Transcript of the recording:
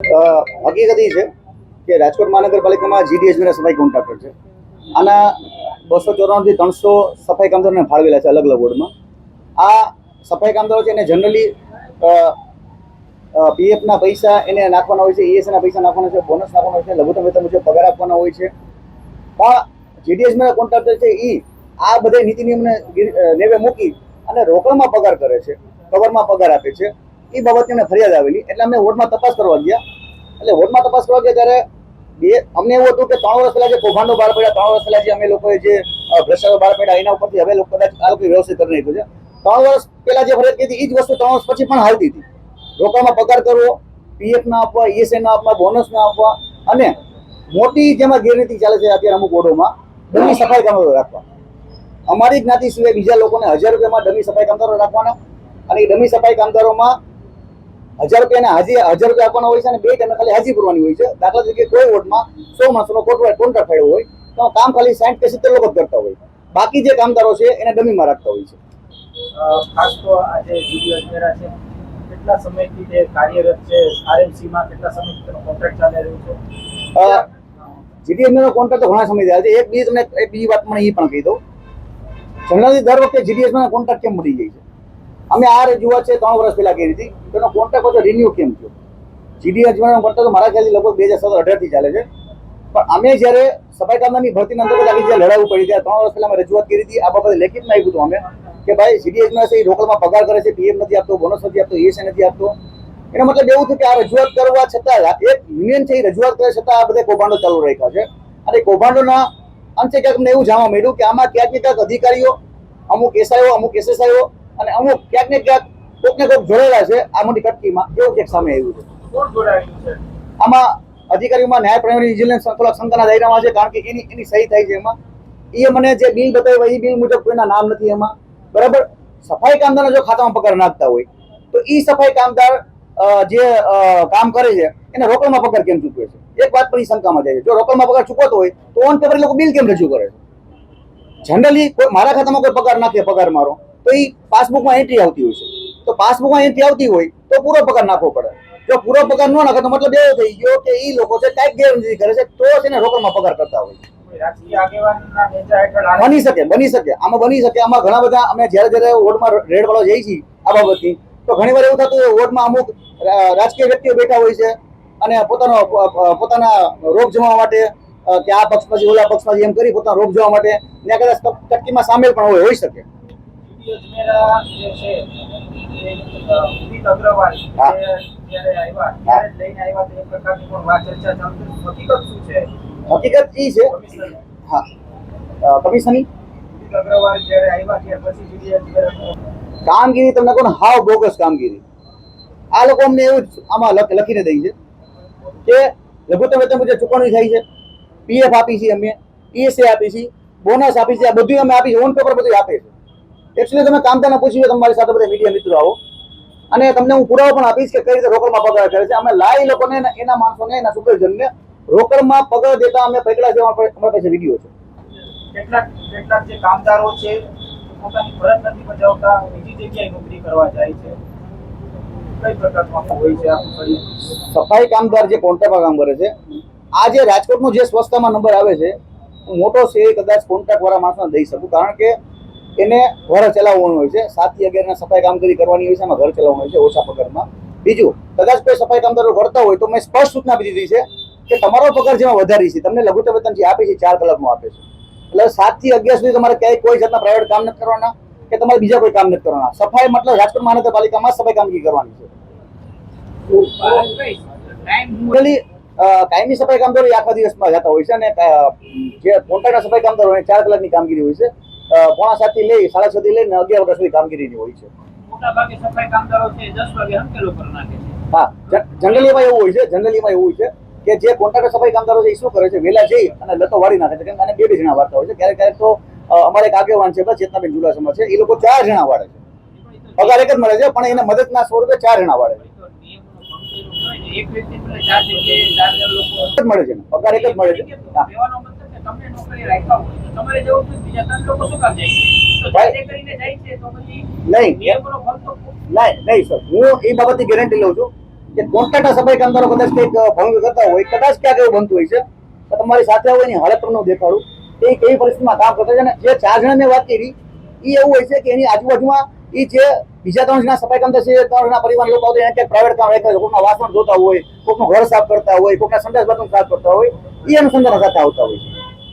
હકીકત એ છે કે રાજકોટ મહાનગરપાલિકામાં જીડીએચના સફાઈ કોન્ટ્રાક્ટર છે. આના બસો ચોરાણુંથી ત્રણસો સફાઈ કામદારોને ફાળવેલા છે અલગ અલગ વોર્ડમાં. આ સફાઈ કામદારો છે એને જનરલી પીએફના પૈસા એને નાખવાના હોય છે ઈએસના પૈસા નાખવાના છે, બોનસ નાખવાના હોય છે, લઘુત્તમ વેતન મુજબ પગાર આપવાના હોય છે. પણ જીડીએસના કોન્ટ્રાક્ટર છે એ આ બધા નીતિ નિયમને નેવે મૂકી અને રોકડમાં પગાર કરે છે, કવરમાં પગાર આપે છે. એ બાબતની અમને ફરિયાદ આવેલી. એટલે અમે વોર્ડમાં તપાસ કરવા ગયા. એટલે વોર્ડમાં તપાસ કરવા ગયા ત્યારે બે અમને એવું હતું કે ત્રણ વર્ષ પહેલા જે કૌભાંડો બહાર પડ્યા, ત્રણ વર્ષ પહેલા જે અમે લોકોએ જે ભ્રષ્ટાચાર બહાર પડ્યા, એના ઉપરથી હવે લોકો કદાચ આ લોકો વ્યવસ્થિત કરી નાખ્યું છે. ત્રણ વર્ષ પહેલા જે ફરિયાદ કીધી એ જ વસ્તુ ત્રણ વર્ષ પછી પણ હાલતી હતી. રોકડમાં પગાર કરવો પીએફ ના આપવા ઈએસઆઈ ના આપવા બોનસ ના આપવા, અને મોટી જેમાં ગેરરીતિ ચાલે છે અત્યારે અમુક બોર્ડોમાં ડમી સફાઈ કામદારો રાખવા. અમારી જ્ઞાતિ સિવાય બીજા લોકોને હજાર રૂપિયામાં ડમી સફાઈ કામદારો રાખવાના, અને એ ડમી સફાઈ કામદારોમાં હજાર રૂપિયાને હાજી હજાર રૂપિયા આપવાના હોય છે અને બે ટાઈમે ખાલી હાજી ભરવાની હોય છે. દાખલા તરીકે કોઈ વોર્ડમાં સો માણસોનો કોન્ટ્રાક્ટ કોન્ટ્રાક્ટ થયો હોય તો કામ ખાલી સાઠ કે સિત્તેર લોકો જ કરતા હોય. બાકી જે કામદારો છે એને ડમીમાં રાખતા હોય છે. ખાસ તો આજે જીડી અજમેરા છે કેટલા સમયથી તે કાર્યરત છે? આરએમસીમાં કેટલા સમયથી તેનો કોન્ટ્રાક્ટ ચાલી રહ્યો છે? જીડીએસનો કોન્ટ્રાક્ટ તો ઘણા સમય થયા છે. એક બીજી તમને એક બીજી વાત મને એ પણ કહી દઉં. જનરલી દર વખતે જીડીએસમાં કોન્ટ્રાક્ટ કેમ મળી જાય છે? અમે આ રજૂઆત છે, ત્રણ વર્ષ પહેલા કરી હતી. તેનો કોન્ટ્રાક્ટ હતો રિન્યુ કેમ થયો? જીડીએસનો કોન્ટ્રાક્ટ તો મારા ખ્યાલથી લગભગ બે હજાર સત્તર અઢારથી ચાલે છે. પણ અમે જ્યારે સફાઈ કામદારની ભરતીના અંતર્ગત આવી જ્યારે લડાવવું પડી ત્યારે ત્રણ વર્ષ પહેલા અમે રજૂઆત કરી હતી. આ બાબતે લેખિતમાં આવ્યું હતું અમે કે ભાઈ જીડીએસમાં છે, એ રોકડમાં પગાર કરે છે પીએમ નથી આપતો બોનસ નથી આપતો એસ નથી આપતો. એનો મતલબ એવું થયું કે આ રજૂઆત કરવા છતાં એક યુનિયન છે, એ રજૂઆત કરે છતાં આ બધા કૌભાંડો ચાલુ રાખ્યા છે. અને કૌભાંડોના અંતે ક્યાંક અમને એવું જાણવા મળ્યું કે આમાં ક્યાંક ક્યાંક અધિકારીઓ, અમુક એસઆઈઓ અમુક એસએસઆઈઓ અને અમુક ક્યાંક ને ક્યાંક કોઈક ને કોઈક જોડેલા છે. આ મોટી કટકીમાં એવું ક્યાંક સામે આવ્યું છે. જોડાયેલું આમાં અધિકારીઓમાં ન્યાય પ્રાઇમરી વિજિલન્સ થોડાક શંકાના દાયરામાં છે કારણ કે એની એની સહી થાય છે એમાં. એ મને જે બિલ બતાવ્યા એ બિલ મુજબ કોઈના નામ નથી એમાં. બરાબર? સફાઈ કામદારના જો ખાતામાં પગાર નાખતા હોય તો એ સફાઈ કામદાર જે કામ કરે છે એને રોકડમાં પગાર કેમ ચૂકવે છે? એક વાત પણ એ શંકામાં જાય છે. જો રોકડમાં પગાર ચૂકવતો હોય તો ઓન પેપર લોકો બિલ કેમ રજૂ કરે છે? જનરલી કોઈ મારા ખાતામાં કોઈ પગાર નાખે પગાર મારો. તો એ પાસબુકમાં એન્ટ્રી આવતી હોય છે. તો પાસબુકમાં એન્ટ્રી આવતી હોય તો પૂરો પગાર નાખવો પડે. જો પૂરો પગાર ન નાખે તો મતલબ એવો થઈ ગયો કે એ લોકો છે કાંઈક ગેરંટી કરે છે તો છે ને રોકડમાં પગાર કરતા હોય. બની શકે બની શકે. આમાં બની શકે. આમાં ઘણા બધા અમે જ્યારે જ્યારે વોર્ડમાં રેડ વાળો જઈએ છીએ આ બાબતથી, તો ઘણી વાર એવું થતું હોય વોર્ડમાં અમુક રાજકીય વ્યક્તિઓ બેઠા હોય છે અને પોતાનો, પોતાના રોગ જમાવવા માટે કે આ પક્ષમાંથી ઓલા પક્ષમાંથી એમ કરી પોતાનો રોગ જવા માટે ત્યાં કદાચ ટક્કીમાં સામેલ પણ હોય હોઈ શકે. આવ્યા હકીકત શું છે. હકીકત એ છે હા. અ, કમિશનની ઉદિત આવ્યા કામગીરી તમને કોણ હાવ બોગસ કામગીરી. આ લોકો અમને એવું જ આમાં લખ- લખીને દઈ છે કે લઘુત્તમ વેતન મુજબ ચૂકવણી થાય છે. પીએફ આપી છે અમે ઈએસએ આપી છે. બોનસ આપી છે. આ બધું અમે આપી છે. ઓન પેપર બધું આપે છે. એકચ્યુઅલી તમે કામદારને પૂછ્યું તમારી સાથે બધા મીડિયા મિત્રો આવો. અને તમને હું પુરાવો પણ આપીશ કે કઈ રીતે રોકડમાં પગાર કરે છે. અમે લાઈ લોકોને એના- માણસોને એના સુપરવિઝનને રોકડમાં પગાર દેતા અમે પકડા જેવા અમારા પાસે- વીડિયો છે. કેટલાક કેટલાક જે કામદારો છે પોતાની ફરજ નથી બજાવતા બીજી જગ્યાએ નોકરી કરવા જાય છે. કઈ પ્રકારનું હોય છે સફાઈ કામદાર જે કોન્ટ્રાક્ટમાં કામ કરે છે આ જે રાજકોટનો જે સ્વચ્છતામાં નંબર આવે છે હું મોટો છે એ કદાચ કોન્ટ્રાક્ટ વાળા માણસને દઈ શકું. કારણ કે એને ઘર ચલાવવાનું હોય છે. સાતથી અગિયારના સફાઈ કામગીરી કરવાની હોય છે એમાં ઘર ચલાવવાનું હોય છે, ઓછા પગારમાં. બીજું, કદાચ કોઈ સફાઈ કામદારો કરતા હોય તો મેં સ્પષ્ટ સૂચના આપી દીધી છે કે તમારો પગાર જેમાં વધારી છે. તમને લઘુત્તમ વેતન જે આપે છે ચાર કલાકનું આપે છે. એટલે સાતથી અગિયાર સુધી તમારે ક્યાંય કોઈ જાતના પ્રાઇવેટ કામ નથી કરવાના કે તમારે બીજા કોઈ કામ નથી કરવાના. સફાઈ મતલબ રાજકોટ મહાનગરપાલિકામાં સફાઈ કામગીરી કરવાની છે. કાયમી સફાઈ કામદારો આખા દિવસમાં જતા હોય છે અને જે કોન્ટ્રાક્ટર સફાઈ કામદારો ચાર કલાકની કામગીરી હોય છે. પોણા સાતથી લઈ સાડા છ થી લઈને અગિયાર વાગ્યા સુધી કામગીરીની હોય છે. મોટા ભાગે સફાઈ કામદારો છે દસ વાગે હંકેલો કરી નાખે છે. હા જનરલીમાં એવું હોય છે જનરલીમાં એવું હોય છે કે જે કોન્ટ્રાક્ટર સફાઈ કામદારો છે એ શું કરે છે? વહેલા જઈ અને લતો વાળી નાખે છે કેમ કે બે બે જણા વાળતા હોય છે. ક્યારેક ક્યારેક તો અમારે એક આગેવાન છે બસ ચેતનાબેન જુલાસમાં છે એ લોકો ચાર જણા વાળે છે. પગાર એક જ મળે છે પણ એને મદદના સ્વરૂપે ચાર જણા વાળે છે. મળે છે પગાર એક જ મળે છે. તમને નોકરી રાખ્યા હોય તો તમારે જવું જોઈએ બીજા ત્રણ લોકો શું કામ જાય તો કરીને જાય છે તો પછી નહીં. નિયમોનો ભંગ તો નહીં નહીં સર. હું એ બાબતની ગેરંટી લઉં છું કે કોન્ટ્રાક્ટર સફાઈ કામદારો કદાચ કંઈક ભંગ કરતા હોય કદાચ ક્યાંક એવું બનતું હોય છે તો તમારી સાથે હોય એની હાલત તમને દેખાડું. એ કેવી પરિસ્થિતિમાં કામ કરતા છે અને જે ચાર જણા મેં વાત કરી એ એવું હોય છે કે એની આજુબાજુમાં એ જે બીજા ત્રણ જણા સફાઈ કામદાર છે ત્રણ જણા પરિવાર લોકો આવતા હોય, એને પ્રાઇવેટ કામ રહેતા હોય કોઈકના વાસણ ધોતા હોય કોઈકનું ઘર સાફ કરતા હોય કોઈકના સંડાસ બાથરૂમ સાફ કરતા હોય એ અનુસંધાન સાથે આવતા હોય છે.